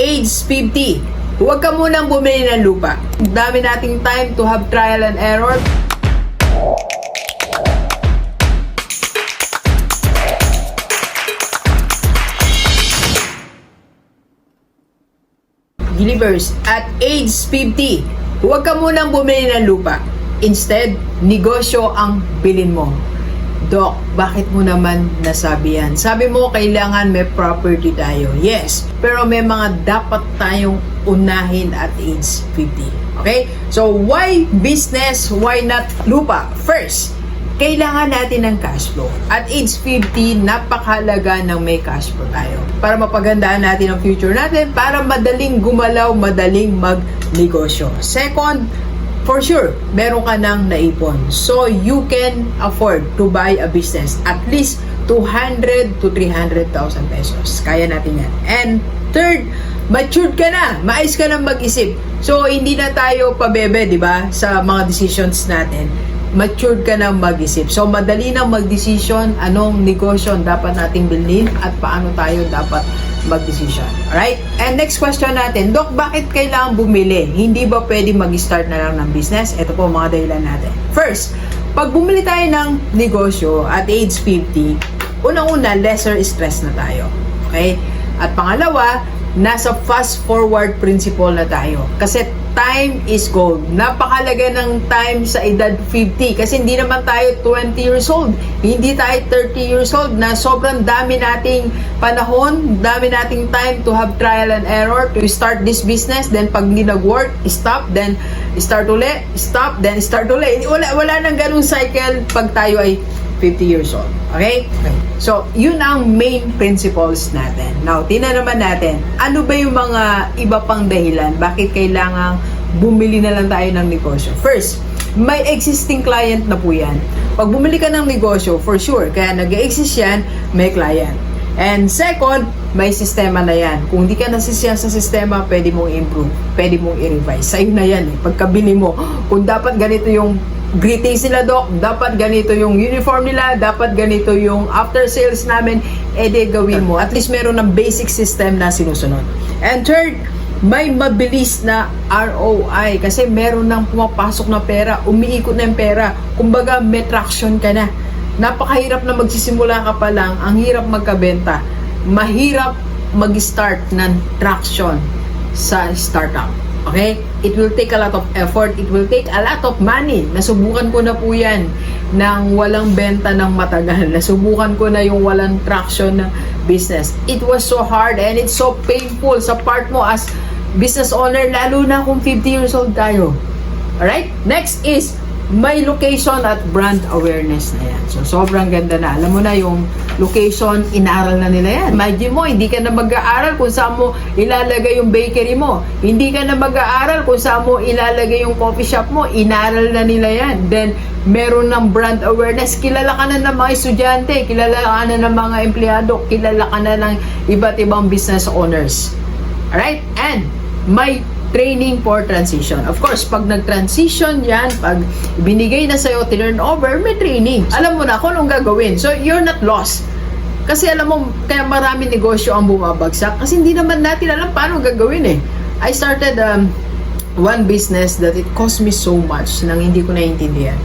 age 50, huwag ka munang bumili ng lupa. Dami nating time to have trial and error. Gilivers, at age 50, huwag ka munang bumili ng lupa. Instead, negosyo ang bilin mo. Doc, bakit mo naman nasabi yan? Sabi mo, kailangan may property tayo. Yes, pero may mga dapat tayong unahin at age 50. Okay? So, why business? Why not lupa? First, kailangan natin ng cash flow. At age 50, napakahalaga ng may cash flow tayo. Para mapagandaan natin ang future natin, para madaling gumalaw, madaling magnegosyo. Second, for sure, meron ka ng naipon. So, you can afford to buy a business. At least 200 to 300,000 pesos. Kaya natin yan. And third, matured ka na. Mais ka na mag-isip. So, hindi na tayo pabebe, di ba? Sa mga decisions natin matured ka na mag-isip. So, madali na mag-decision anong negosyo dapat nating bilhin at paano tayo dapat mag-decision. Alright? And next question natin, Dok, bakit kailangan bumili? Hindi ba pwede mag-start na lang ng business? Ito po mga dahilan natin. First, pag bumili tayo ng negosyo at age 50, unang-una, lesser stress na tayo. Okay? At pangalawa, nasa fast forward principle na tayo. Kasi time is gold. Napakalaga ng time sa edad 50 kasi hindi naman tayo 20 years old. Hindi tayo 30 years old na sobrang dami nating panahon, dami nating time to have trial and error to start this business. Then pag hindi nag-work, stop, then start uli, stop, then start uli. Wala, wala nang ganung cycle pag tayo ay 50 years old. Okay? okay? So, yun ang main principles natin. Now, tina naman natin, ano ba yung mga iba pang dahilan? Bakit kailangang bumili na lang tayo ng negosyo? First, may existing client na po yan. Pag bumili ka ng negosyo, for sure, kaya nag-exist yan, may client. And second, may sistema na yan. Kung di ka nasisiyan sa sistema, pwede mong improve, pwede mong i-revise. Sa'yo na yan eh. Pagkabili mo, kung dapat ganito yung greetings nila doc, dapat ganito yung uniform nila, dapat ganito yung after sales namin, edi gawin mo. At least meron ng basic system na sinusunod. And third, may mabilis na ROI kasi meron nang pumapasok na pera, umiikot na yung pera. Kumbaga, may traction ka na. Napakahirap na magsisimula ka pa lang, ang hirap magkabenta. Mahirap mag-start ng traction sa startup. Okay? It will take a lot of effort. It will take a lot of money. Nasubukan ko na po yan ng walang benta ng matagal. Nasubukan ko na yung walang traction ng business. It was so hard and it's so painful sa part mo as business owner, lalo na kung 50 years old tayo. Alright? Next is, may location at brand awareness na yan. So, sobrang ganda na. Alam mo na yung location, inaaral na nila yan. Imagine mo, hindi ka na mag-aaral kung saan mo ilalagay yung bakery mo. Hindi ka na mag-aaral kung saan mo ilalagay yung coffee shop mo. Inaaral na nila yan. Then, meron ng brand awareness. Kilala ka na ng mga estudyante, kilala ka na ng mga empleyado, kilala ka na ng iba't ibang business owners. Alright? And, may training for transition. Of course, pag nag-transition yan, pag binigay na sa'yo, turn over, may training. Alam mo na kung anong gagawin. So, you're not lost. Kasi alam mo, kaya marami negosyo ang bumabagsak kasi hindi naman natin alam paano gagawin eh. I started um, one business that it cost me so much nang hindi ko naiintindihan.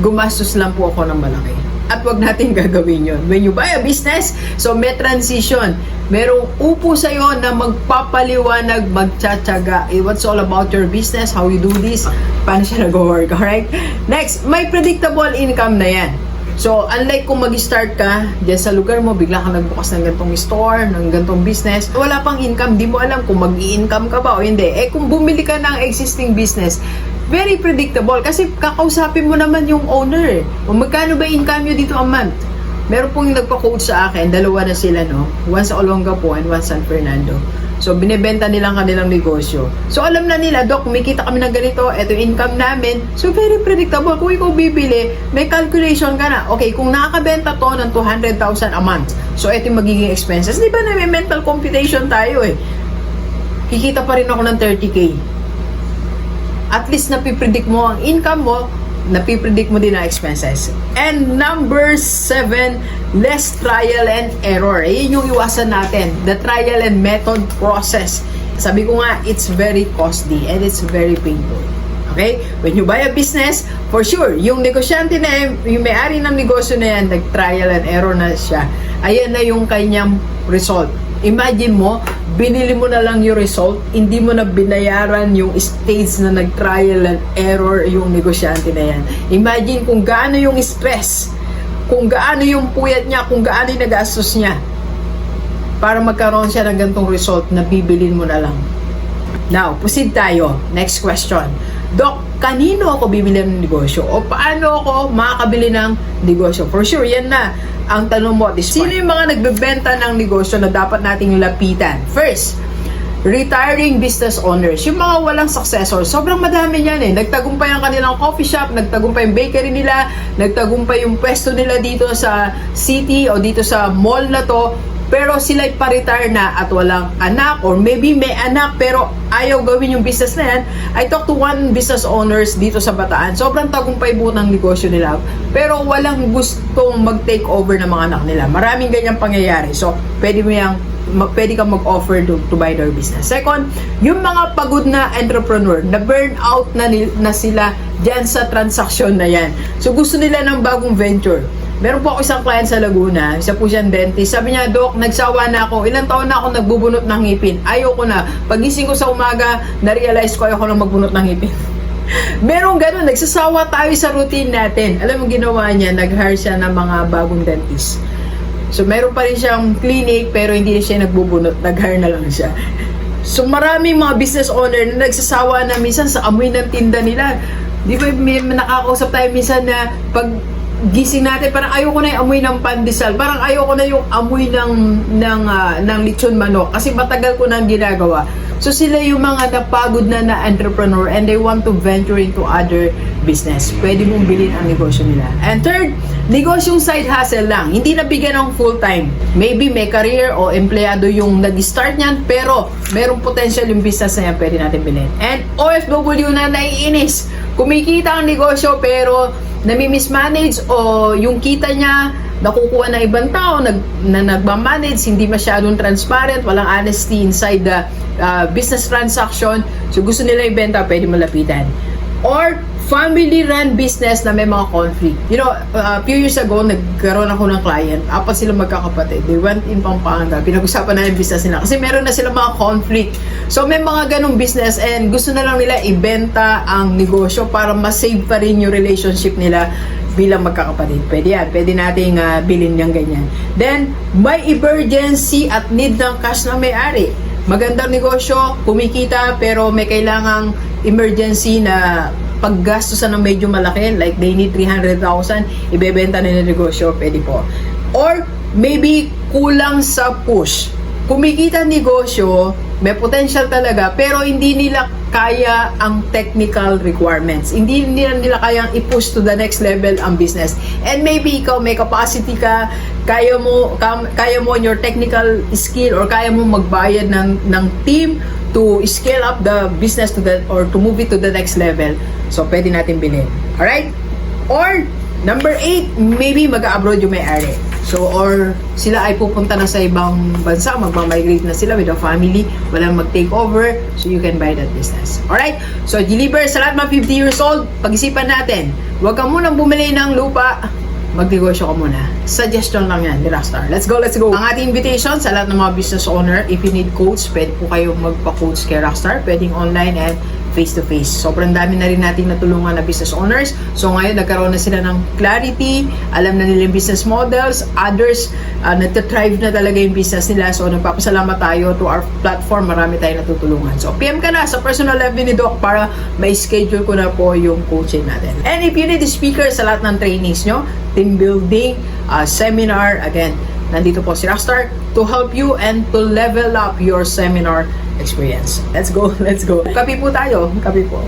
Gumastos lang po ako ng malaki. At wag natin gagawin yon. When you buy a business, so may transition. Merong upo sa'yo na magpapaliwanag, magtsatsaga. Eh, what's all about your business, how you do this, paano siya nag-work, alright? Next, may predictable income na yan. So, unlike kung mag-start ka dyan sa lugar mo, bigla ka nagbukas ng gantong store, ng gantong business, wala pang income, di mo alam kung mag-i-income ka ba o hindi. Eh, kung bumili ka ng existing business, very predictable kasi kakausapin mo naman yung owner. O magkano ba income nyo dito a month? Meron pong nagpa-coach sa akin, dalawa na sila, no? One sa Olongapo and one sa San Fernando. So, binebenta nilang kanilang negosyo. So, alam na nila, Dok, kumikita kami ng ganito, eto yung income namin. So, very predictable. Kung ikaw bibili, may calculation ka na. Okay, kung nakakabenta to ng 200,000 a month, so eto yung magiging expenses. Di ba na may mental computation tayo eh? Kikita pa rin ako ng 30K at least napipredict mo ang income mo napipredict mo din ang expenses. And number seven, less trial and error. Yan yung iwasan natin. The trial and method process. Sabi ko nga, it's very costly and it's very painful. Okay? When you buy a business, for sure, yung negosyante na yung may-ari ng negosyo na yan, nag-trial and error na siya, ayan na yung kanyang result. Imagine mo, binili mo na lang yung result, hindi mo na binayaran yung stage na nag-trial and error yung negosyante na yan. Imagine kung gaano yung stress, kung gaano yung puyat niya, kung gaano yung nagastos niya para magkaroon siya ng gantong result na bibilin mo na lang. Now, proceed tayo. Next question. Dok, kanino ako bibili ng negosyo? O paano ako makakabili ng negosyo? For sure, yan na ang tanong mo at this Sino yung mga nagbebenta ng negosyo na dapat nating lapitan? First, retiring business owners, yung mga walang successor, sobrang madami yan eh. Nagtagumpay ang kanilang coffee shop, nagtagumpay yung bakery nila, nagtagumpay yung pwesto nila dito sa city o dito sa mall na to, pero sila'y pa-retire na at walang anak or maybe may anak pero ayaw gawin yung business na yan. I talked to one business owners dito sa Bataan. Sobrang tagumpay po ng negosyo nila pero walang gustong mag-take over ng mga anak nila. Maraming ganyang pangyayari. So, pwede mo yung pwede kang mag-offer to, to buy their business. Second, yung mga pagod na entrepreneur, na burn out na, na sila dyan sa transaksyon na yan. So, gusto nila ng bagong venture. Meron po ako isang client sa Laguna, isa po siyang dentist. Sabi niya, Dok, nagsawa na ako. Ilang taon na ako nagbubunot ng ngipin. Ayoko na. Pagising ko sa umaga, na-realize ko ayoko na magbunot ng ngipin. Meron ganun, nagsasawa tayo sa routine natin. Alam mo ginawa niya, nag-hire siya ng mga bagong dentist. So, meron pa rin siyang clinic, pero hindi siya nagbubunot. Nag-hire na lang siya. So, maraming mga business owner na nagsasawa na minsan sa amoy ng tinda nila. Di ba may nakakausap tayo minsan na pag gising natin, parang ayoko na yung amoy ng pandesal. Parang ayoko na yung amoy ng, ng, ah, ng lechon manok. Kasi matagal ko nang ginagawa. So sila yung mga napagod na na entrepreneur and they want to venture into other business. Pwede mong bilhin ang negosyo nila. And third, negosyong side hustle lang. Hindi nabigyan ng full time. Maybe may career o empleyado yung nag-start niyan pero merong potential yung business na yan pwede natin bilhin. And OFW na naiinis. Kumikita ang negosyo pero nami-mismanage o yung kita niya nakukuha ng ibang tao nag, na nagmamanage, hindi masyadong transparent, walang honesty inside the uh, business transaction. So gusto nila ibenta, pwede malapitan. Or family-run business na may mga conflict. You know, uh, a few years ago, nagkaroon ako ng client. Apat sila magkakapatid. They went in Pampanga. Pinag-usapan na yung business nila. Kasi meron na sila mga conflict. So, may mga ganong business and gusto na lang nila ibenta ang negosyo para ma-save pa rin yung relationship nila bilang magkakapatid. Pwede yan. Pwede nating uh, bilhin yung ganyan. Then, may emergency at need ng cash ng may-ari. Magandang negosyo, kumikita, pero may kailangang emergency na paggastusan ng medyo malaki, like they need 300,000, ibebenta nila yung negosyo, pwede po. Or, maybe kulang sa push. Kumikita negosyo, may potential talaga, pero hindi nila kaya ang technical requirements. Hindi nila, nila kayang i-push to the next level ang business. And maybe ikaw may capacity ka, kaya mo kaya mo your technical skill or kaya mo magbayad ng ng team to scale up the business to the or to move it to the next level. So pwede natin bilhin. Alright? Or number 8, maybe mag-abroad yung may-ari. So, or sila ay pupunta na sa ibang bansa, magmamigrate na sila with a family, walang mag-take over, so you can buy that business. Alright? So, deliver sa lahat mga 50 years old, pag-isipan natin, huwag ka munang bumili ng lupa, magnegosyo ka muna. Suggestion lang yan Rockstar. Let's go, let's go. Ang ating invitation sa lahat ng mga business owner, if you need coach, pwede po kayo magpa-coach kay Rockstar. Pwedeng online and face-to-face. Sobrang dami na rin nating natulungan na business owners. So ngayon, nagkaroon na sila ng clarity, alam na nila yung business models, others, uh, nagtatrive na talaga yung business nila. So nagpapasalamat tayo to our platform, marami tayong natutulungan. So PM ka na sa personal level ni Doc para may schedule ko na po yung coaching natin. And if you need a speaker sa lahat ng trainings nyo, team building, uh, seminar, again, nandito po si Rockstar to help you and to level up your seminar experience. Let's go, let's go. Kapi po tayo, kapi po.